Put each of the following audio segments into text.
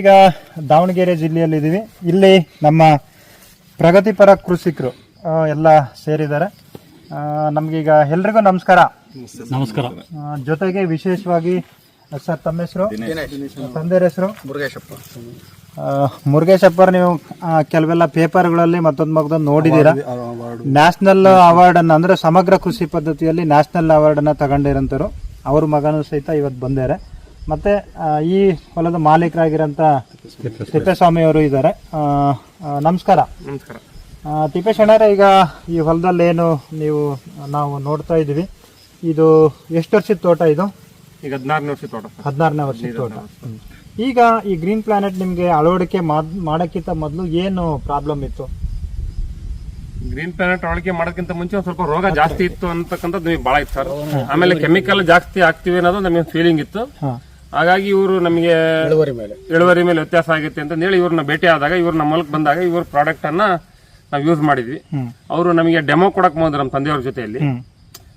ಈಗ ದಾವಣಗೆರೆ ಜಿಲ್ಲೆಯಲ್ಲಿದ್ದೀವಿ. ಇಲ್ಲಿ ನಮ್ಮ ಪ್ರಗತಿಪರ ಕೃಷಿಕರು ಎಲ್ಲ ಸೇರಿದ್ದಾರೆ. ನಮಗೀಗ ಎಲ್ರಿಗೂ ನಮಸ್ಕಾರ. ನಮಸ್ಕಾರ. ಜೊತೆಗೆ ವಿಶೇಷವಾಗಿ ಸರ್ ತಮ್ಮ ಹೆಸರು? ತಂದೆಯ ಹೆಸರು? ಮುರುಗೇಶಪ್ಪ. ಮುರುಗೇಶಪ್ಪರ್ ನೀವು ಕೆಲವೆಲ್ಲ ಪೇಪರ್ಗಳಲ್ಲಿ ಮತ್ತೊಂದು ಮಗದೊಂದು ನೋಡಿದ್ದೀರಾ ನ್ಯಾಷನಲ್ ಅವಾರ್ಡ್. ಅನ್ನ ಅಂದ್ರೆ ಸಮಗ್ರ ಕೃಷಿ ಪದ್ಧತಿಯಲ್ಲಿ ನ್ಯಾಷನಲ್ ಅವಾರ್ಡ್ ಅನ್ನ ತಗೊಂಡಿರಂತರು ಅವ್ರ ಮಗನೂ ಸಹಿತ ಇವತ್ತು ಬಂದಾರೆ ಮತ್ತೆ ಈ ಹೊಲದ ಮಾಲೀಕರಾಗಿರೋಂಥ ತಿಪ್ಪೇಸ್ವಾಮಿ ಅವರು ಇದ್ದಾರೆ. ನಮಸ್ಕಾರ. ನಮಸ್ಕಾರ. ತಿಪ್ಪೇಶ್ ಅಣ್ಣರೇ ಈಗ ಈ ಹೊಲದಲ್ಲಿ ಏನು ನೀವು ನಾವು ನೋಡ್ತಾ ಇದ್ದೀವಿ. ಇದು ಎಷ್ಟು ವರ್ಷದ ತೋಟ ಇದು? ಈಗ ಹದಿನಾರನೇ ವರ್ಷದ ತೋಟ ಹದಿನಾರನೇ ವರ್ಷದ ತೋಟ. ಈಗ ಈ ಗ್ರೀನ್ ಪ್ಲಾನೆಟ್ ನಿಮಗೆ ಅಳವಡಿಕೆ ಮಾಡೋಕ್ಕಿಂತ ಮೊದಲು ಏನು ಪ್ರಾಬ್ಲಮ್ ಇತ್ತು? ಗ್ರೀನ್ ಪ್ಲಾನೆಟ್ ಅಳವಡಿಕೆ ಮಾಡೋದಕ್ಕಿಂತ ಮುಂಚೆ ಒಂದು ಸ್ವಲ್ಪ ರೋಗ ಜಾಸ್ತಿ ಇತ್ತು ಅಂತಕ್ಕಂಥದ್ದು ನಿಮಗೆ ಬಹಳ ಇತ್ತು ಸರ್. ಆಮೇಲೆ ಕೆಮಿಕಲ್ ಜಾಸ್ತಿ ಆಗ್ತೀವಿ ಅನ್ನೋದು ನಮಗೆ ಫೀಲಿಂಗ್ ಇತ್ತು. ಹಾಗಾಗಿ ಇವರು ನಮಗೆ ಇಳುವರಿ ಮೇಲೆ. ಇಳುವರಿ ಮೇಲೆ ವ್ಯತ್ಯಾಸ ಆಗುತ್ತೆ ಅಂತ ಹೇಳಿ ಇವ್ರನ್ನ ಭೇಟಿ ಆದಾಗ ಇವ್ರನ್ನ ನಮ್ಮ ಬಂದಾಗ ಇವ್ರ ಪ್ರಾಡಕ್ಟ್ ಅನ್ನ ನಾವು ಯೂಸ್ ಮಾಡಿದ್ವಿ. ಅವರು ನಮಗೆ ಡೆಮೋ ಕೊಡಕ್ ಬಂದ್ರು ನಮ್ಮ ತಂದೆಯವ್ರ ಜೊತೆಯಲ್ಲಿ.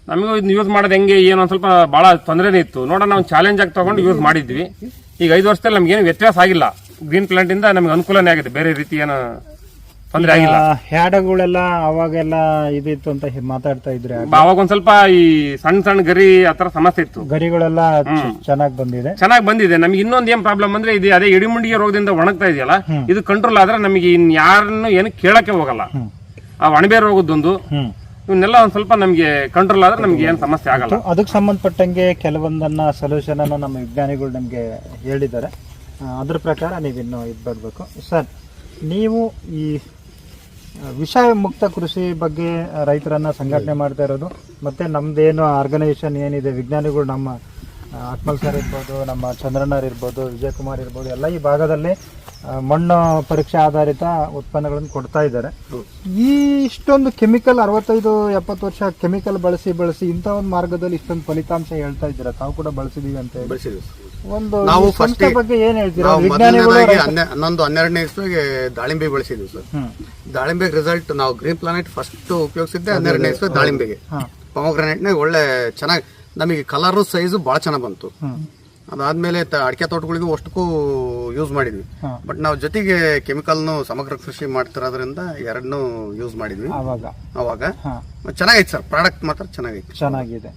ನಮಗೂ ಇದನ್ನ ಯೂಸ್ ಮಾಡೋದು ಹೆಂಗೆ ಏನೋ ಒಂದ್ ಸ್ವಲ್ಪ ಬಹಳ ತೊಂದರೆನೇ ಇತ್ತು. ನೋಡೋಣ ನಾವು ಚಾಲೆಂಜ್ ಆಗಿ ತಗೊಂಡು ಯೂಸ್ ಮಾಡಿದ್ವಿ. ಈಗ ಐದು ವರ್ಷದಲ್ಲಿ ನಮ್ಗೆ ಏನು ವ್ಯತ್ಯಾಸ ಆಗಿಲ್ಲ. ಗ್ರೀನ್ ಪ್ಲಾಂಟ್ ಇಂದ ನಮಗೆ ಅನುಕೂಲನೇ ಆಗಿದೆ. ಬೇರೆ ರೀತಿ ಏನು ತೊಂದರೆ ಆಗಿಲ್ಲ. ಹ್ಯಾಡಗಳೆಲ್ಲ ಅವಾಗೆಲ್ಲ ಇದಿತ್ತು ಅಂತ ಹಿ- ಮಾತಾಡ್ತಾ ಇದ್ರೆ ಅವಾಗ ಒಂದ್ ಸ್ವಲ್ಪ ಈ ಸಣ್ಣ ಸಣ್ಣ ಗರಿ ಆತರ ಸಮಸ್ಯೆ ಇತ್ತು. ಗರಿಗಳೆಲ್ಲ ಚೆನ್ನಾಗಿ ಬಂದಿದೆ. ಚೆನ್ನಾಗಿ ಬಂದಿದೆ. ನಮ್ಗೆ ಇನ್ನೊಂದ್ ಏನ್ ಪ್ರಾಬ್ಲಮ್ ಅಂದ್ರೆ ಇದು ಅದೇ ಇಡಿಮುಂಡಿಗೆ ರೋಗದಿಂದ ಒಣಗ್ತಾ ಇದೆಯಲ್ಲ ಇದು ಕಂಟ್ರೋಲ್ ಆದ್ರೆ ನಮಗೆ ಇನ್ ಯಾರನ್ನು ಏನು ಕೇಳಕ್ಕೆ ಹೋಗಲ್ಲ. ಆ ಒಣಬೆ ರೋಗದ್ದೊಂದು ಹ್ಮ್. ಇವನ್ನೆಲ್ಲ ಒಂದ್ ಸ್ವಲ್ಪ ನಮ್ಗೆ ಕಂಟ್ರೋಲ್ ಆದ್ರೆ ನಮ್ಗೆ ಏನ್ ಸಮಸ್ಯೆ ಆಗಲ್ಲ. ಅದಕ್ಕೆ ಸಂಬಂಧಪಟ್ಟಂಗೆ ಕೆಲವೊಂದನ್ನ ಸೊಲ್ಯೂಷನ್ ಅನ್ನ ನಮ್ಮ ವಿಜ್ಞಾನಿಗಳು ನಮಗೆ ಹೇಳಿದ್ದಾರೆ. ಆ, ಅದ್ರ ಪ್ರಕಾರ ನೀವಿನ್ನು ಇದು ಬರಬೇಕು. ಸರ್ ನೀವು ಈ ವಿಷ ಮುಕ್ತ ಕೃಷಿ ಬಗ್ಗೆ ರೈತರನ್ನ ಸಂಘಟನೆ ಮಾಡ್ತಾ ಇರೋದು. ಮತ್ತೆ ನಮ್ದೇನು ಆರ್ಗನೈಸೇಷನ್ ಏನಿದೆ ವಿಜ್ಞಾನಿಗಳು ನಮ್ಮ ಅಕ್ಮಲ್ ಸರ್ ಇರ್ಬೋದು ನಮ್ಮ ಚಂದ್ರಣ್ಣರ್ ಇರ್ಬೋದು ವಿಜಯಕುಮಾರ್ ಇರ್ಬೋದು ಎಲ್ಲ ಈ ಭಾಗದಲ್ಲಿ ಮಣ್ಣು ಪರೀಕ್ಷೆ ಆಧಾರಿತ ಉತ್ಪನ್ನಗಳನ್ನು ಕೊಡ್ತಾ ಇದ್ದಾರೆ. ಈ ಇಷ್ಟೊಂದು ಕೆಮಿಕಲ್ ಅರವತ್ತೈದು ಎಪ್ಪತ್ತು ವರ್ಷ ಕೆಮಿಕಲ್ ಬಳಸಿ ಬಳಸಿ ಇಂಥ ಒಂದು ಮಾರ್ಗದಲ್ಲಿ ಇಷ್ಟೊಂದು ಫಲಿತಾಂಶ ಹೇಳ್ತಾ ಇದ್ದೀರಾ? ತಾವು ಕೂಡ ಬಳಸಿದೀವಿ ಅಂತ ಒಂದು ನಾವು ಫಸ್ಟ್ ಬಗ್ಗೆ ಏನ್ ಹೇಳ್ತೀರಾ? ಹನ್ನೊಂದು ಹನ್ನೆರಡನೇ ದಾಳಿಂಬೆ ಬೆಳೆಸಿದ್ವಿ ಸರ್. ಹ್ಮ್ ದಾಳಿಂಬೆ ರಿಸಲ್ಟ್ ನಾವು ಗ್ರೀನ್ ಪ್ಲಾನೆಟ್ ಫಸ್ಟ್ ಉಪಯೋಗಿಸಿದ್ದೆ ಹನ್ನೆರಡನೇ ಇಸ್ವಿ ದಾಳಿಂಬೆಗೆ. ಪೊಮಗ್ರಾನೇಟ್ನಾಗ ಒಳ್ಳೆ ಚೆನ್ನಾಗಿ ನಮಗೆ ಕಲರು ಸೈಜು ಭಾಳ ಚೆನ್ನಾಗಿ ಬಂತು. ಅದಾದ್ಮೇಲೆ ಅಡಿಕೆ ತೋಟಗಳಿಗೆ ಅಷ್ಟಕ್ಕೂ ಯೂಸ್ ಮಾಡಿದ್ವಿ. ಬಟ್ ನಾವು ಜೊತೆಗೆ ಕೆಮಿಕಲ್ನು ಸಮಗ್ರ ಕೃಷಿ ಮಾಡ್ತಿರೋದ್ರಿಂದ ಎರಡನ್ನೂ ಯೂಸ್ ಮಾಡಿದ್ವಿ. ಅವಾಗ ಚೆನ್ನಾಗೈತೆ ಸರ್ ಪ್ರಾಡಕ್ಟ್ ಮಾತ್ರ ಚೆನ್ನಾಗೈತೆ. ಚೆನ್ನಾಗಿದೆ.